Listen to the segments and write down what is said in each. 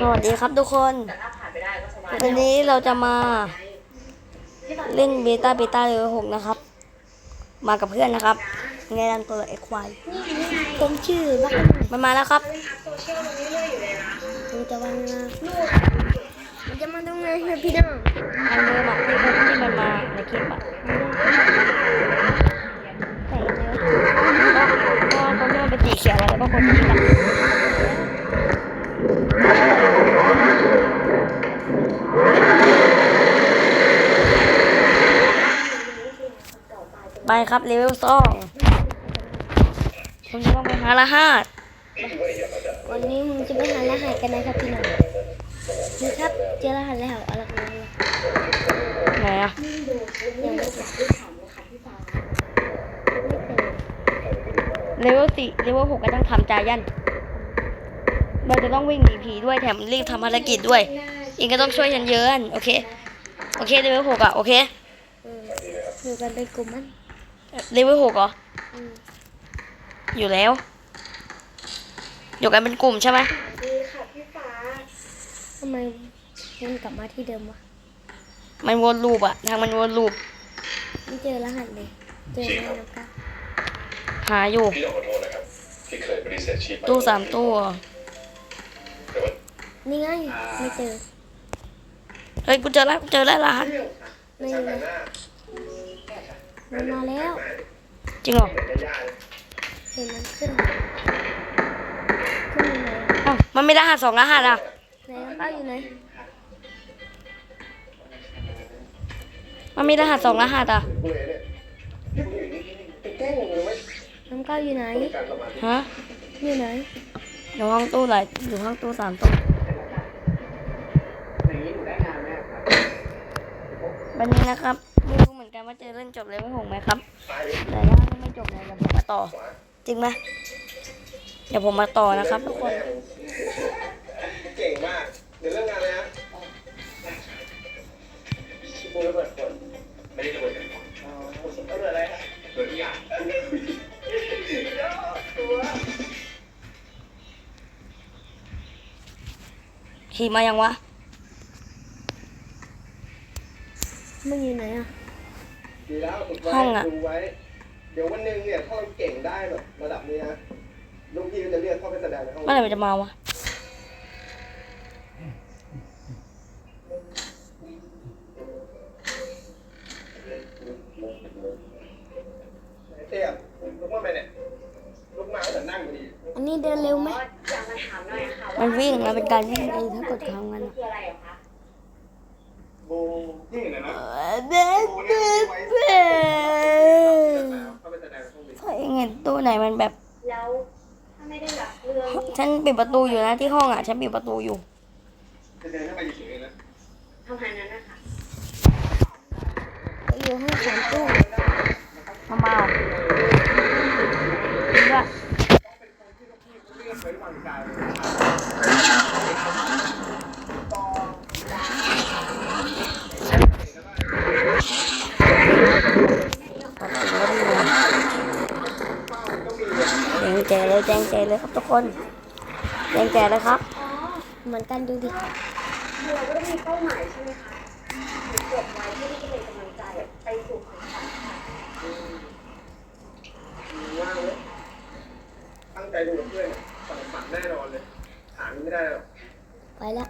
สวัสดีครับทุกคนวันนี้เราจะมา เล่นเบต้าเบต้าเลเวลหกนะครับ มากับเพื่อนนะครับไงดันตัวเอ็กควายผมชื่อบักมันมาแล้วครับมันจะวันมามันจะมาตรงไหนเนี่ยพี่น้องอันเดิมอะที่มันที่มันมาในคลิปอะใส่เลยก็ตอนนี้มันเป็นสีเขียวแล้วก็คนที่แบบ ไปครับเลเวลสองผมจะต้องไปหารหัสวันนี้มึงจะไปหารหัสกันนะครับพี่น้องนี่ครับเจอรหัสแล้วเอาละกันไหนอะยังไม่เจอไม่เจอเลเวลสี่เลเวลหกก็ต้องทำจายัน เราจะต้องวิ่งหนีผีด้วยแถมรีบทำภารกิจด้วยอิงก็ต้องช่วยฉันเยอะโอเค โอเคเลเวลหกอะ โอเคอยู่กันเป็นกลุ่มมันเลเวลหกเหรออืมอยู่แล้ว อยู่กันเป็นกลุ่มใช่ไหมทำไมมันกลับมาที่เดิมวะมันวนลูปอะทางมันวนลูปไม่เจอรหัสเลยเจอแม่น้ำตาหาอยู่ตู้สามตู้เหรอแต่ว่า นี่ไงไม่เจอเฮ้ยกูเจอแล้วกูเจอแล้วรหัสไม่ไงมันมาแล้ว จริงเหรอเห็นมันขึ้นขึ้นยังไงอ้าวมันไม่รหัสสองรหัสอะไหนน้ำเต้าอยู่ไหนมันมีรหัสสองรหัสอะน้ำเต้าอยู่ไหน ฮะ อยู่ไหน อยู่ห้องตู้ไหนอยู่ห้องตู้สามตู้ วันนี้นะครับไม่รู้เหมือนกันว่าจะเล่นจบเลเวลหกไหมครับ แต่ถ้าไม่จบเนี่ยเดี๋ยวผมมาต่อ จริงไหมเดี๋ยวผมมาต่อนะครับทุกคนเก่งมากเดี๋ยวเรื่องงานเลยฮะกูระเบิดคนไม่ได้ระเบิดกันอ๋อระเบิดอะไรฮะระเบิดทุกอย่างขี่มายังวะ มึงอยู่ไหนอะ ดีแล้วฝึกไว้ห้องอะ ดูไว้ เดี๋ยววันหนึ่งเนี่ยถ้าเราเก่งได้แบบระดับนี้นะลูกพี่ก็จะเรียกเข้าไปแสดงในห้องเมื่อไหร่มันจะมาวะเตี้ยลุกมาไปเนี่ยลุกมาก็แต่นั่งอยู่ดี อันนี้เดินเร็วไหมมันวิ่งมันเป็นการวิ่งเองถ้ากดค้างมันอะ โบยิ่งเลยนะเด็กเด็กเด็กเข้าไปแสดงในห้องนี้ถ้าเองเห็นตู้ไหนมันแบบ แล้วถ้าไม่ได้รับเรื่องนี่ฉันปิดประตูอยู่นะที่ห้องอะ ฉันปิดประตูอยู่จะเดินเข้าไปเฉยๆนะทำงานนั้นนะคะอยู่ห้องสามตู้มามาจริงด้วย เลือกไว้วางกาย แจ้งแจเลยแจ้งแจเลยครับทุกคนแจ้งแจเลยครับ เหมือนกันดูดิเราก็ต้องมีเป้าหมายใช่ไหมคะหรือกดไว้เพื่อที่จะเป็นกำลังใจไปสู่ความฝันค่ะว่างเลยตั้งใจดูกับเพื่อนฝังฝันแน่นอนเลยหาไม่ได้หรอกไปแล้ว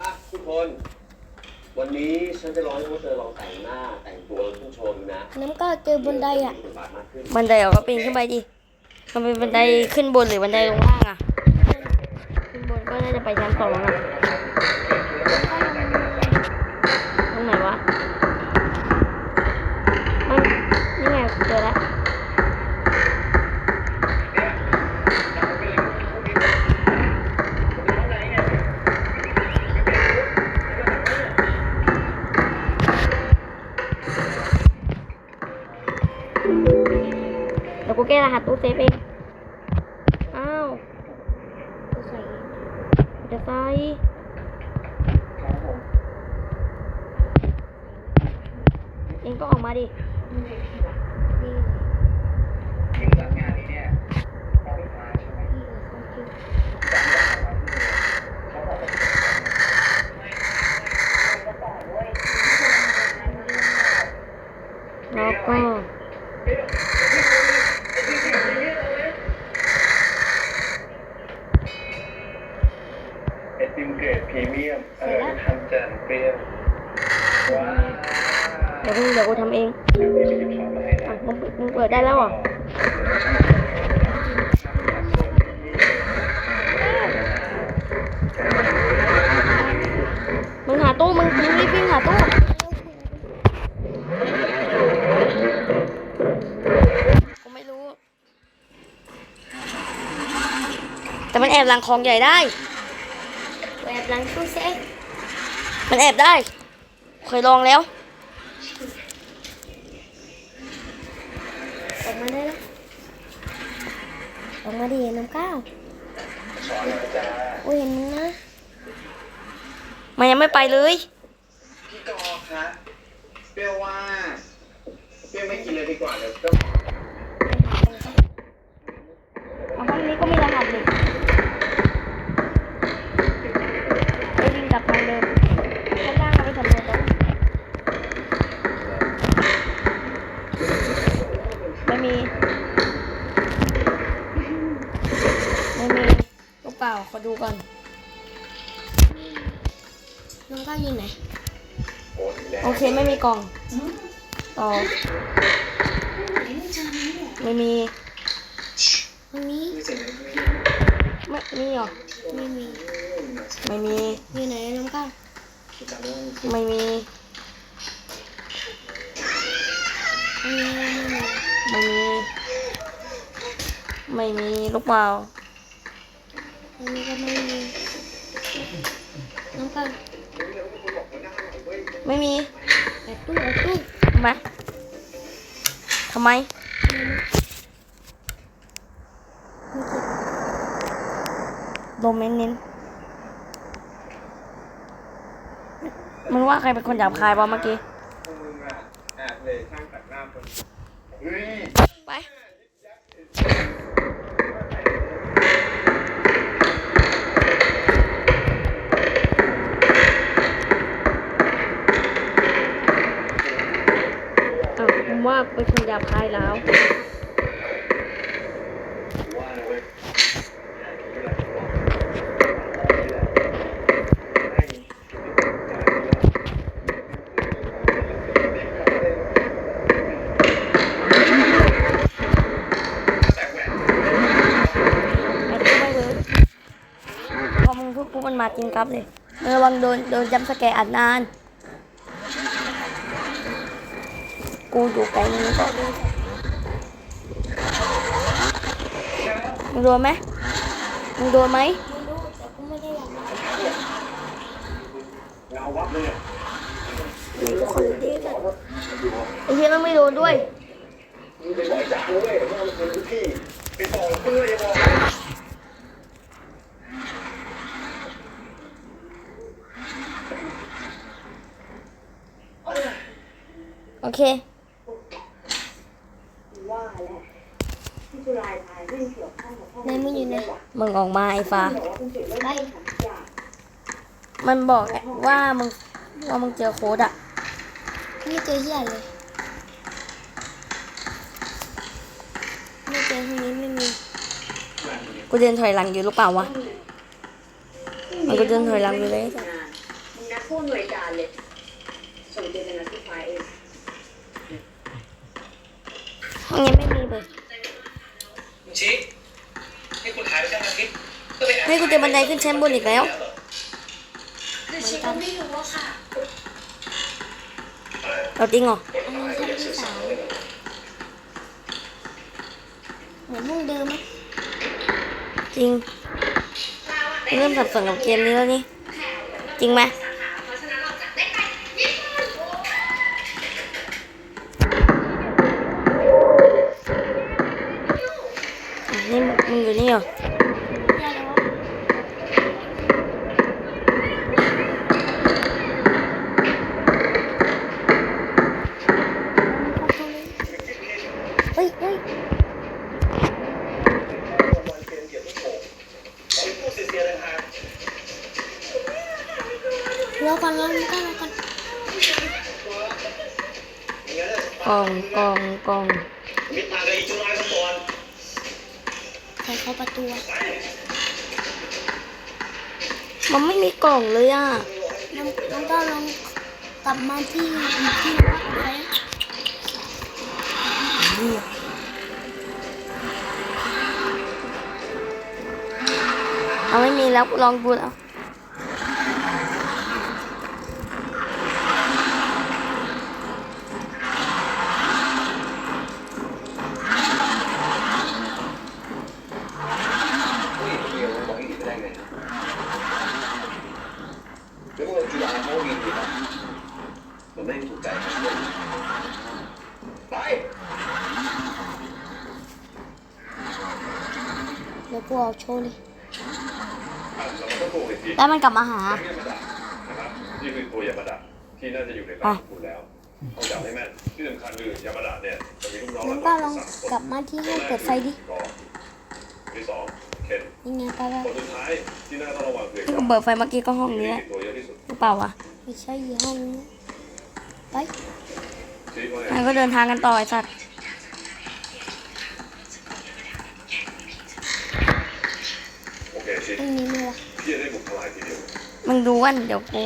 อะทุกคน วันนี้ฉันจะลองให้พวกเธอลองแต่งหน้าแต่งตัวผู้ชมนะน้ำก็เจอบนไดอะมีบทบาทมากขึ้นบันไดเหรอก็ปีนขึ้นไปดิมันเป็นบันไดขึ้นบนหรือบันไดลงล่างอะ ขึ้นบนก็น่าจะไปชั้นสองอะ ซฟเอง อ้าวใส่จะใส่เองก็ออกมาดิ นี่ ถึงจัดงานนี้เนี่ยพอลูกค้าใช่ไหม นี่เลยของจริง ติมเกรดพรีเมียมเออทำจานเปรี้ยวว้าว เดี๋ยวกูเดี๋ยวกูทำเองเดี๋ยวพี่ไปหยิบช้อนมาให้นะอะมึงมึงเปิดได้แล้วเหรอมึงหาตู้มึงมึงรีบวิ่งหาตู้กูไม่รู้ แต่มันแอบหลังของใหญ่ได้แบบหลังตู้เซฟมันแอบได้เค ยลองแล้วออกมาได้แล้วออกมาดิน้ำก้าวช้อนมาจ้าโอ้ยเห็นมึงนะ มันยังไม่ไปเลยพี่กอคะเปรี้ยวว่าเปรี้ยวไม่กินเลยดีกว่าเดี๋ยวก็เอาห้องนี้ก็มีรหัสเลยไปวิ่งกลับทางเดิมข้างล่างเอาไปสำรวจก่อนไม่มีไม่มีลูกเปล่าขอดูก่อนน้ำก้าวอยู่ไหนโอนแล้วโอเคไม่มีกล่องต่อไม่มีตรงนี้คือสิ่งนี้ไม่มีหรอไม่มี ไม่มี อยู่ไหนน้ำก้าวคือจำเรื่องไม่มีไม่มีไม่มี ไม่มีไม่มีลูกเปล่าตรงนี้ก็ไม่มีน้ำก้าวไม่มีแอบตู้แอบตู้ทำไมทำไมโดมเน้นเน้นมึงว่าใครเป็นคนหยาบคายวะเมื่อกี้ พวกมึงอะแอบเลยช่างตัดหน้าคนเฮ้ย ไป อ้าวผมว่าเป็นคนห ยาบคายแล้วว่เว้ยแต่แหวนแอดก็ไม่เวิร์กพอมึงพูดปุ๊บมันมาจริงครับเลยเออระวังโดนโดนจำสแกร์อัดนาน กูอยู่ไกลนี้ก็มึงโดนไหมมึงโดนไหมไม่รู้แต่กูไม่ได้อยากมาเงาวับเลยอะไอ้เหี้ยมันไม่โดนด้วยโอเค หนมึงอยู่ไหนมึงออกมาไอ้ฟ้าบอกว่าเป็นจุดเริ่มต้นของทุกอย่างมันบอกว่ามึงว่ามึงเจอโค้ดอะไม่เจอเหี้ยเลย ไม่เจอห้องนี้ไม่มี กูเดินถอยหลังอยู่หรือเปล่าวะ มันก็เดินถอยหลังอยู่เลยงานมึงนัดผู้อำนวยการเลยส่งเจนนัดที่ไฟเองห้องนี้ไม่มีเลย ชิคนี่คุณหายไปตั้งอาทิตย์ก็ไปเฮ้ยกูเจอบันไดขึ้นชั้นบนอีกแล้ว คือชิก็ไม่รู้ว่าค่ะเอาจริงเหรออันนี้ชั้นที่สามเหมือนห้องเดิมไหมจริงกูเริ่มสับสนกับเกมนี้แล้วนี่ จริงไหมอะนี่มึงมึงอยู่นี่เหรอ เหี้ยแล้ววะเฮ้ยเฮ้ย วันเกมเกี่ยวกับผมเอาไปพูดเสียๆเลยฮะ รอก่อนรอก่อนรอก่อน อย่างนั้น กล่องกล่องกล่องมิตรทางกับอีจุฬาก่อนใครเข้าประตูอะมันไม่มีกล่องเลยอะน้องน้องก็ลองกลับมาที่ที่วัดไปเอาไม่มีแล้วลองดูแล้ว ผู้หญิงคนเดียวบอกให้ดีไม่ได้ไงแล้วพวกเราจุฬาเขามีดีป่ะมันไม่ถูกใจกันเลยไป เดี๋ยวกูเอาโชว์เลยเราก็โทรอีกทีแล้วมันกลับมาหายามาดะนะครับนี่คือตัวยามาดะที่น่าจะอยู่ในบ้านของคุณแล้วต้องจำให้แม่นที่สำคัญคือยามาดะเนี่ยจะมีลูกน้องน้องหก็ลักลองๆสามคนกลับมาที่ห้องเปิดไฟดิรอคนที่สองเคนยังไงก็ได้คนสุดท้ายที่น่าต้องระวังคือที่กูเปิดไฟเมื่อกี้ก็ห้องนี้แหละตัวเยอะที่สุดหรือเปล่าวะไม่ใช่ยี่ห้องนี้ไปชีวิตว่าไงงั้นก็เดินทางกันต่อไอ้สัตว์ มึงดูวันเดี๋ยวกู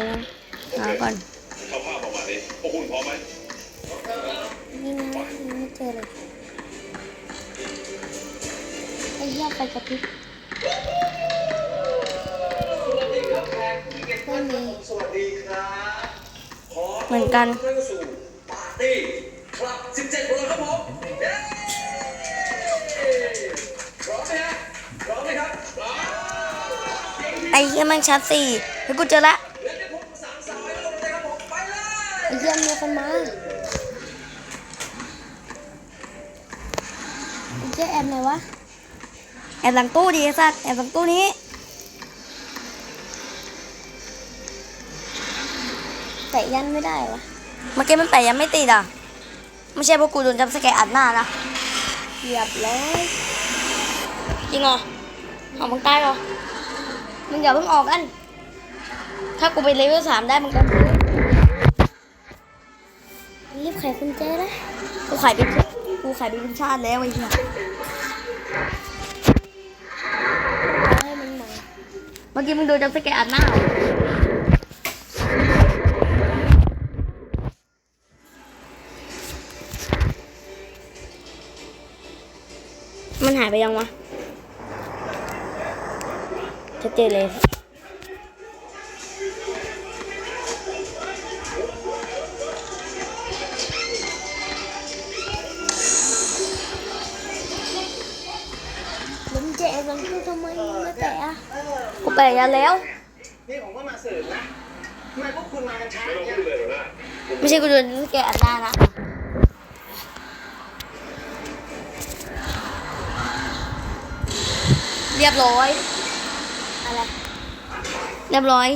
โอหาเคก่อนเข้าภาพประมาณนี้พวกคุณพร้อมไหมนี่นะยังไม่เจอเลยไอ้เหี้ยไฟกระพริบไม่มีสวัสดีครับขอเหมือนกันเข้าสู่ปาร์ตี้คลับ17คนครับผมเย้พร้อมไหมฮะพร้อมไหมครับพร้อมไอ้เหี้ยแมันชัดสี่ เฮ้ยกูเจอละเดี๋ยวจะพบสามสาวให้เราเลยครับผมไปเลยไอ้เหี้ยมีคนมาไอ้เหี้ยแอบไหนวะ แอบหลังตู้ดีไอ้สัตว์แอบหลังตู้นี้ แต่ยันไม่ได้วะ เมื่อกี้มันแปะยังไม่ติดอะ ไม่ใช่พวกกูโดนจับสแกร์อัดหน้านะเหยียบเลยจริงเหรอเอามึงตายเหรอมึงอย่าเพิ่งออกกัน ถ้ากูไปเลเวลสามได้มึงก็รีบไขกุญแจนะกูขายเป็นกูขายเป็นชาติแล้วไอ้เหี้ยเอาให้มันมาเมื่อกี้มึงโดนจับสแกร์อัดหน้าเหรอมันหายไปยังวะชัดเจนเลย กูแปะยันแล้ว นี่ผมก็มาสืบนะทำไมพวกคุณมากันช้าไม่ต้องเนี่ยพูดเลยหรอกนะไม่ใช่กูโดนสแกนอันหน้านะเรียบร้อย อะไร เรียบร้อย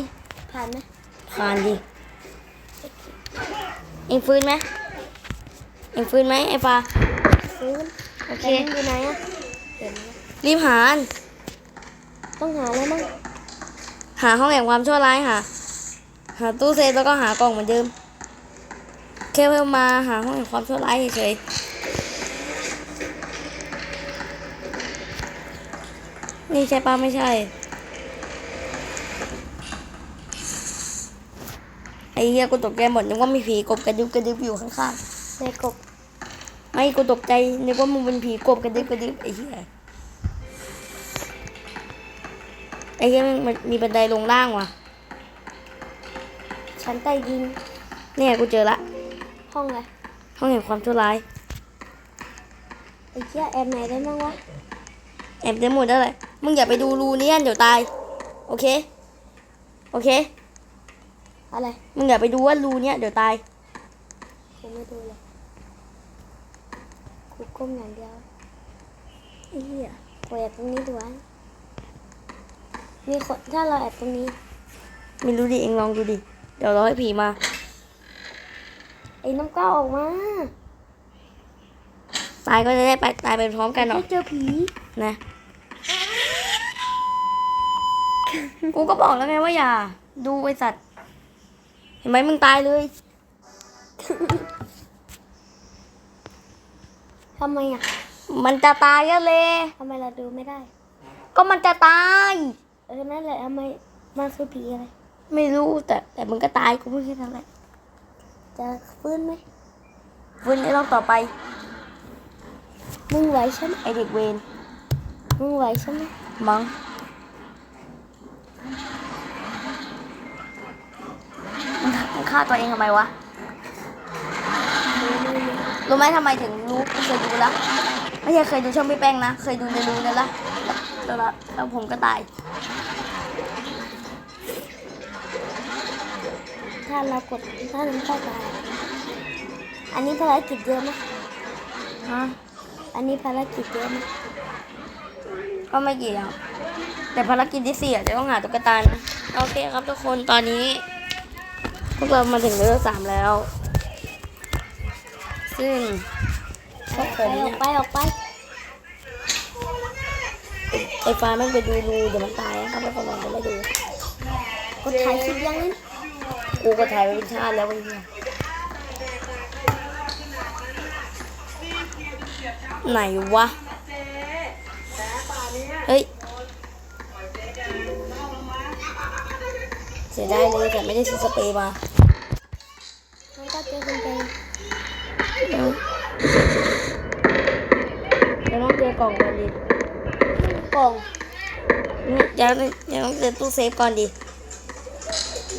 ผ่านไหมผ่านดิเอ็งฟื้นไหมเอ็งฟื้นไหมไอ้ฟ้าฟื้นโอเคแต่มึงอยู่ไหนอะเห็นไหมรีบหาอันต้องหาแล้วมั้ง หาห้องแห่งความชั่วร้ายหาหาตู้เซฟแล้วก็หากล่องเหมือนเดิมแค่เพิ่มมาหาห้องแห่งความชั่วร้ายเฉยๆนี่ใช่ปะไม่ใช่ไอ้เหี้ยกูตกใจหมดนึกว่ามีผีกบกระดึบกระดึบอยู่ข้างในกบๆไม่กูตกใจนึกว่ามึงเป็นผีกบกระดึบกระดึบไอ้เหี้ย อ้เหี้ยมันมีบันไดลงล่างว่ะ ชั้นใต้ดิน เนี่ยกูเจอละ ห้องอะไรห้องแห่งความชั่วร้ายไอ้เหี้ยแอบไหนได้บ้างวะ แอบได้หมดแล้วเลยมึงอย่าไปดูรูนี้อันเดี๋ยวตาย โอเค โอเค อะไร มึงอย่าไปดูว่ารูเนี้ยเดี๋ยวตายกูไม่ดูเลยกูก้มอย่างเดียวไอ้เหี้ยกูแอบตรงนี้ดูวะ มีคนถ้าเราแอบตรงนี้ ไม่รู้ดิเองลองดูดิ เดี๋ยวรอให้ผีมา ไอ้น้ำก้าวออกมาตายก็จะได้ไปตายไปพร้อมกันเนาะไม่เจอผีนะกูก็บอกแล้วไงว่าอย่า ดูไอสัตว์ เห็นไหมมึงตายเลยทำไมอะ มันจะตายอะเลยทำไมเราดูไม่ได้ ก็มันจะตายเออนั่นแหละทำไมมันคือผีอะไร ไม่รู้แต่แต่มึงก็ตายกูพูดแค่นั้นแหละจะฟื้นไหมฟื้นในรอบต่อไป มึงไหวใช่ไหมไอเด็กเวรมึงไหวใช่ไหมมั้งมึงมึงฆ่าตัวเองทำไมวะรู้ไหมทำไมถึงรู้เคยดูแล้วไม่ใช่เคยดูช่องพี่แป้งนะ เคยดูในรูนั่นละแล้วแล้วแล้วผมก็ตาย ถ้าเรากดถ้าเราเข้าไปอันนี้ภารกิจเยอะไหมฮะอันนี้ภารกิจเยอะไหมก็ไม่เกี่ยวแต่ภารกิจที่สี่อะจะต้องหาตุ๊กตานะโอเคครับทุกคนตอนนี้ พวกเรามาถึงเลเวลสามแล้ว ซึ่งพวกผไปมอเนี่อยกไปออกไปไอ้ฟ้ามันไปดูรูเดี๋ยวมันตายนะครับแล้วก็ลองไปไม่ดูกดถ่ายคลิปยังนั้น กูก็ถ่ายไว้เป็นชาติแล้วไอ้เนี่ยไหนวะ เฮ้ย เสียดายเลยแต่ไม่ได้ซื้อสเปรย์มามันก็เจอคนใจเออเดี๋ยวต้องเจอกล่องก่อนดิกล่องนี่เดี๋ยวเดี๋ยวต้องเจอตู้เซฟก่อนดิ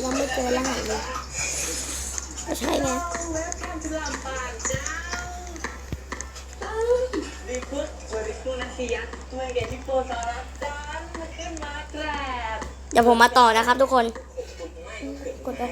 เราไม่เจอรหัสเลยก็ใช่ไงดีพุทธบริกุนันติยะเมื่อเกที่โปสาระจานขึ้นมาแกรบเดี๋ยวผมมาต่อนะครับทุกคน กดไป